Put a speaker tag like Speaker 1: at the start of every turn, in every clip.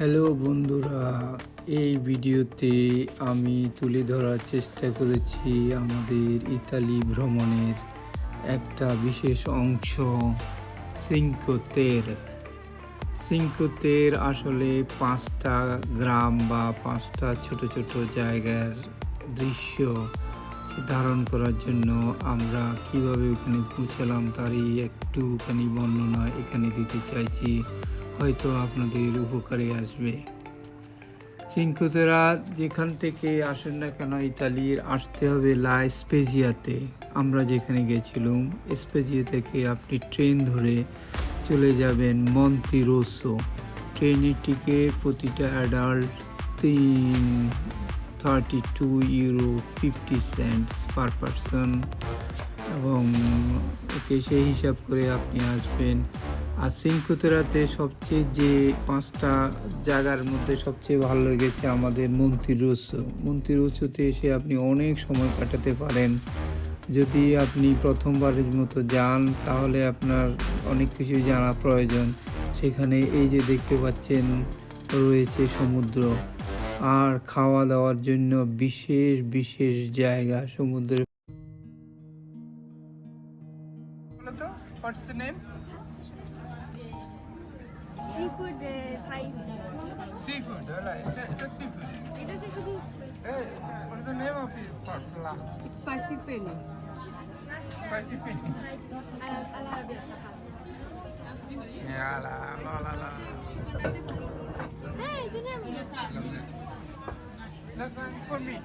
Speaker 1: Hello বন্ধুরা, এই ভিডিওতে আমি তুলে ধরার চেষ্টা করেছি আমাদের ইতালি ভ্রমণের একটা বিশেষ অংশ সিঙ্কোতের সিঙ্কোতের আসলে পাঁচটা গ্রাম বা পাঁচটা ছোট ছোট জায়গার দৃশ্য ধারণ করার জন্য আমরা কীভাবে ওখানে পৌঁছালাম তারই একটুখানি বর্ণনা এখানে দিতে চাইছি। হয়তো আপনাদের উপকারে আসবে। চিঙ্কুতেরা যেখান থেকে আসেন না কেন ইতালির আসতে হবে লা স্পেজিয়াতে। আমরা যেখানে গেছিলাম, স্পেজিয়া থেকে আপনি ট্রেন ধরে চলে যাবেন মন্তিরোসো ট্রেনের টিকিট প্রতিটা অ্যাডাল্ট তিন thirty two euro fifty cents per person এবং সেই হিসাব করে আপনি আসবেন। আর সিংকুতেরাতে সবচেয়ে যে পাঁচটা জায়গার মধ্যে সবচেয়ে ভালো লেগেছে আমাদের মন্ত্রীর উৎসব মন্ত্রীর উৎসতে এসে আপনি অনেক সময় কাটাতে পারেন। যদি আপনি প্রথমবারের মতো যান, তাহলে আপনার অনেক কিছু জানা প্রয়োজন। সেখানে এই যে দেখতে পাচ্ছেন, রয়েছে সমুদ্র। আর খাওয়া দাওয়ার জন্য বিশেষ বিশেষ জায়গা তো what's the name
Speaker 2: Seafood uh, fry.
Speaker 1: Seafood, alright. It's a, it's a seafood.
Speaker 2: এটা হচ্ছে শুধু
Speaker 1: Hey, what is the name of this part? La,
Speaker 2: spicy penne
Speaker 1: spicy fish.
Speaker 2: আলাবিয়া pasta.
Speaker 1: Yeah, la, la, la, la.
Speaker 2: হ্যাঁ এই জন্য আমি
Speaker 1: That's uh, for me.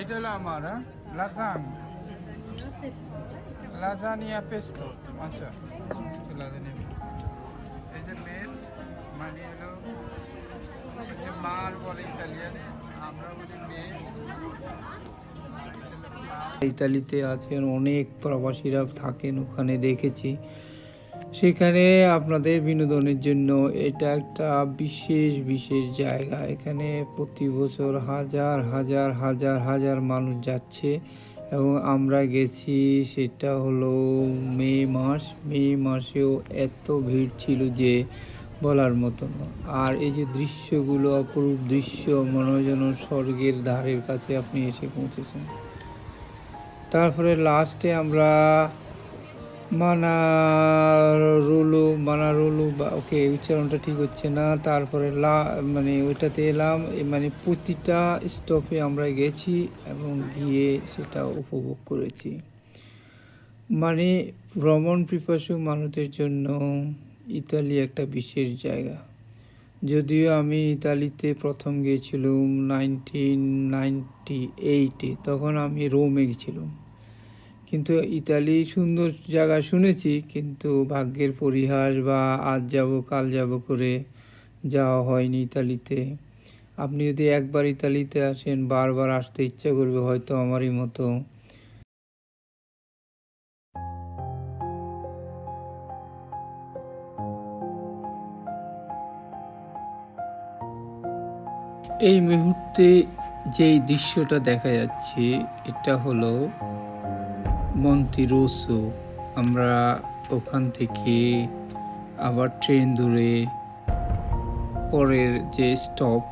Speaker 1: এটা হলো আমার হ্যাঁ লাসান লাজানিয়া পেস্তো আচ্ছা লাজানিয়া পেস্তো এই যে মেন মানে হলো যে মার বলে ইতালিয়ানে, আমরা বলি মেন ইতালিতে আছেন, অনেক প্রবাসীরা থাকেন, ওখানে দেখেছি। সেখানে আপনাদের বিনোদনের জন্য এটা একটা বিশেষ বিশেষ জায়গা। এখানে প্রতি বছর হাজার হাজার হাজার হাজার মানুষ যাচ্ছে। এবং আমরা গেছি, সেটা হলো মে মাস। মে মাসেও এত ভিড় ছিল যে বলার মতো আর এই যে দৃশ্যগুলো, অপরূপ দৃশ্য মনে যেন স্বর্গের ধারের কাছে আপনি এসে পৌঁছেছেন। তারপরে লাস্টে আমরা মানারোলো মানারোলো বা, ওকে, উচ্চারণটা ঠিক হচ্ছে না। তারপরে লা মানে ওইটাতে এলাম মানে প্রতিটা স্টপে আমরা গেছি এবং গিয়ে সেটা উপভোগ করেছি। মানে ভ্রমণ পিপাসু মানুষদের জন্য ইতালি একটা বিশেষ জায়গা। যদিও আমি ইতালিতে প্রথম গিয়েছিলাম নাইনটিন নাইনটি এইটে তখন আমি রোমে গেছিলাম কিন্তু ইতালি সুন্দর জায়গা শুনেছি, কিন্তু ভাগ্যের পরিহাস বা আজ যাব, কাল যাব করে যাওয়া হয়নি ইতালিতে। আপনি যদি একবার ইতালিতে আসেন, বারবার আসতে ইচ্ছা করবে হয়তো আমারই মতো। এই মুহূর্তে যেই দৃশ্যটা দেখা যাচ্ছে, এটা হলো মন্তিরোসো। আমরা ওখান থেকে আবার ট্রেন ধরে পরের যে স্টপ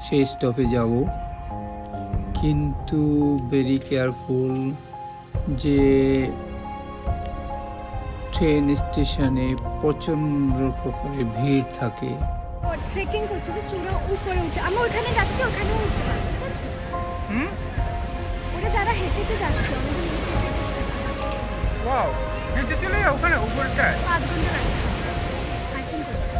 Speaker 1: সেই স্টপে যাব। কিন্তু ভেরি কেয়ারফুল যে ট্রেন স্টেশনে প্রচণ্ড প্রকারের ভিড় থাকে।
Speaker 2: ট্রেকিং করছে উপরে উঠে। আমরা ওখানে যাচ্ছি ওখানে উঠতে পারি
Speaker 1: হুম?
Speaker 2: হেঁটে যাচ্ছে।
Speaker 1: ওয়াও হেঁটে চলে যাও ওখানে উপরটায়।
Speaker 2: পাঁচ ঘণ্টা লাগে হাইকিং করছে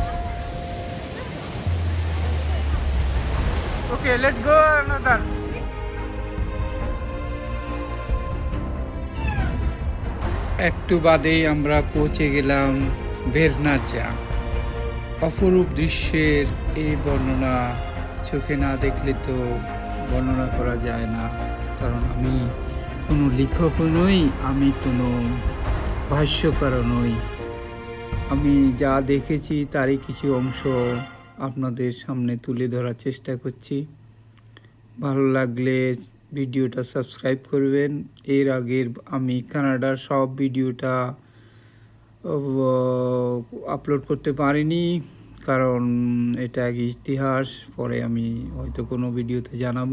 Speaker 1: ওকে লেটস গো অ্যানাদার একটু বাদেই আমরা পৌঁছে গেলাম ভেরনাচা অপরূপ দৃশ্যের এই বর্ণনা চোখে না দেখলে তো বর্ণনা করা যায় না। কারণ আমি কোনো লেখকও নই, আমি কোনো ভাষ্যকারও নই। আমি যা দেখেছি তারই কিছু অংশ আপনাদের সামনে তুলে ধরার চেষ্টা করছি। ভালো লাগলে ভিডিওটা সাবস্ক্রাইব করবেন। এর আগের আমি কানাডার সব ভিডিওটা আপলোড করতে পারিনি, কারণ এটা এক ইতিহাস, পরে আমি হয়তো কোনো ভিডিওতে জানাব।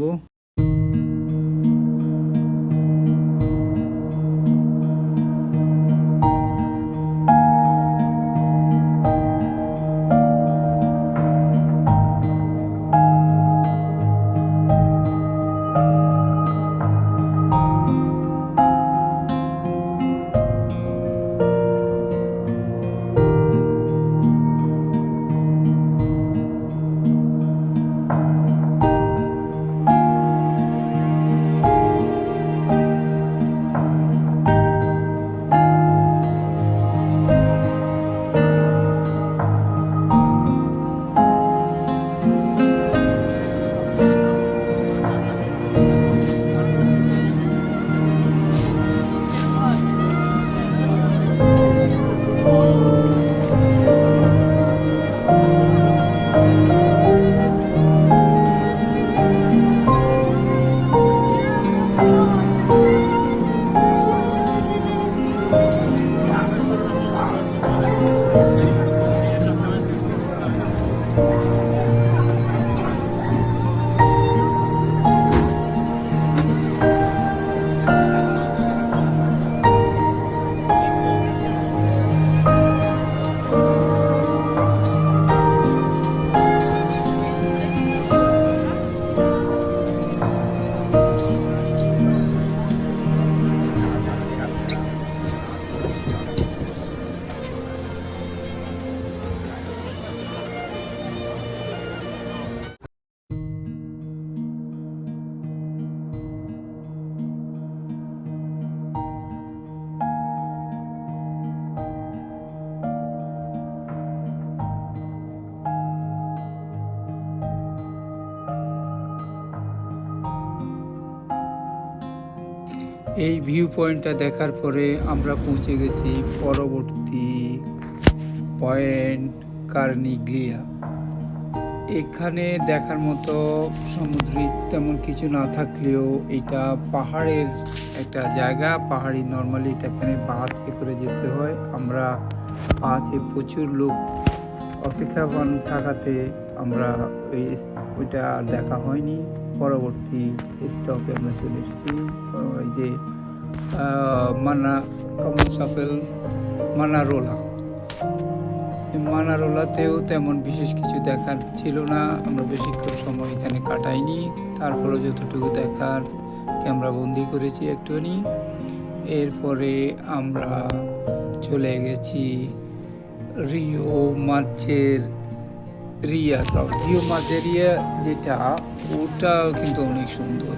Speaker 1: এই ভিউ পয়েন্টটা দেখার পরে আমরা পৌঁছে গেছি পরবর্তী পয়েন্ট কার্নিগ্লিয়া। এখানে দেখার মতো সামুদ্রিক তেমন কিছু না থাকলেও এটা পাহাড়ের একটা জায়গা। পাহাড়ি নর্মালি এটা এখানে বাসে করে যেতে হয়। আমরা বাসে প্রচুর লোক অপেক্ষাবান থাকাতে আমরা ওই ওইটা দেখা হয়নি। পরবর্তী স্টপে আমরা চলে এসেছি। ওই যে মানা কমন সাপেল মানারোলা। মানারোলাতেও তেমন বিশেষ কিছু দেখার ছিল না। আমরা বেশিক্ষণ সময় এখানে কাটাইনি। তারপরে যতটুকু দেখার ক্যামেরা বন্দি করেছি একটুখানি। এরপরে আমরা চলে গেছি রিও মার্চের রিয়া রিও মাঝেরিয়া যেটা ওটা কিন্তু অনেক সুন্দর।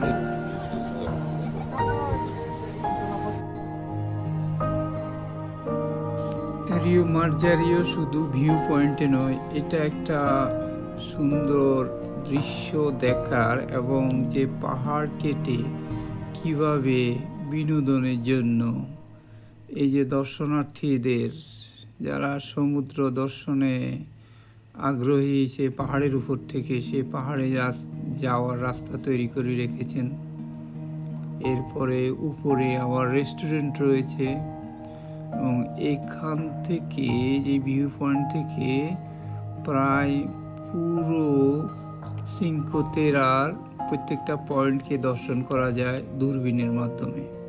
Speaker 1: রিও মার্জারিও শুধু ভিউ পয়েন্টে নয়, এটা একটা সুন্দর দৃশ্য দেখার এবং যে পাহাড় কেটে কীভাবে বিনোদনের জন্য এই যে দর্শনার্থীদের, যারা সমুদ্র দর্শনে আগ্রহী সে পাহাড়ের উপর থেকে সে পাহাড়ে যাওয়ার রাস্তা তৈরি করে রেখেছেন। এরপরে উপরে আবার রেস্টুরেন্ট রয়েছে এবং এখান থেকে যে ভিউ পয়েন্ট থেকে প্রায় পুরো সিঙ্কোতেরার প্রত্যেকটা পয়েন্টকে দর্শন করা যায় দূরবীনের মাধ্যমে।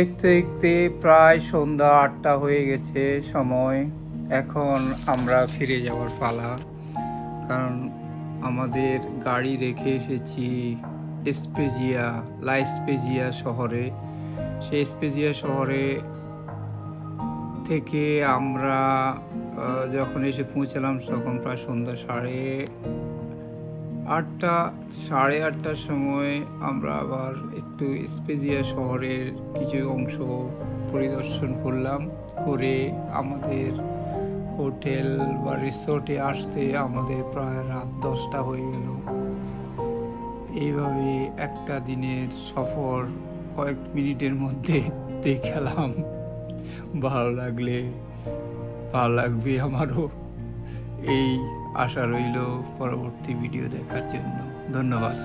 Speaker 1: দেখতে দেখতে প্রায় সন্ধ্যা আটটা হয়ে গেছে সময়। এখন আমরা ফিরে যাওয়ার পালা। কারণ আমাদের গাড়ি রেখে এসেছি স্পেজিয়া লা স্পেজিয়া শহরে। সেই স্পেজিয়া শহরে থেকে আমরা যখন এসে পৌঁছালাম তখন প্রায় সন্ধ্যা সাড়ে আটটা, সাড়ে আটটার সময় আমরা আবার একটু স্পেজিয়া শহরের কিছু অংশ পরিদর্শন করলাম। করে আমাদের হোটেল বা রিসোর্টে আসতে আমাদের প্রায় রাত দশটা হয়ে গেল। এইভাবে একটা দিনের সফর কয়েক মিনিটের মধ্যে দেখালাম। ভালো লাগলে, ভালো লাগবে আমারও। এই আশা রইল পরবর্তী ভিডিও দেখার জন্য। ধন্যবাদ।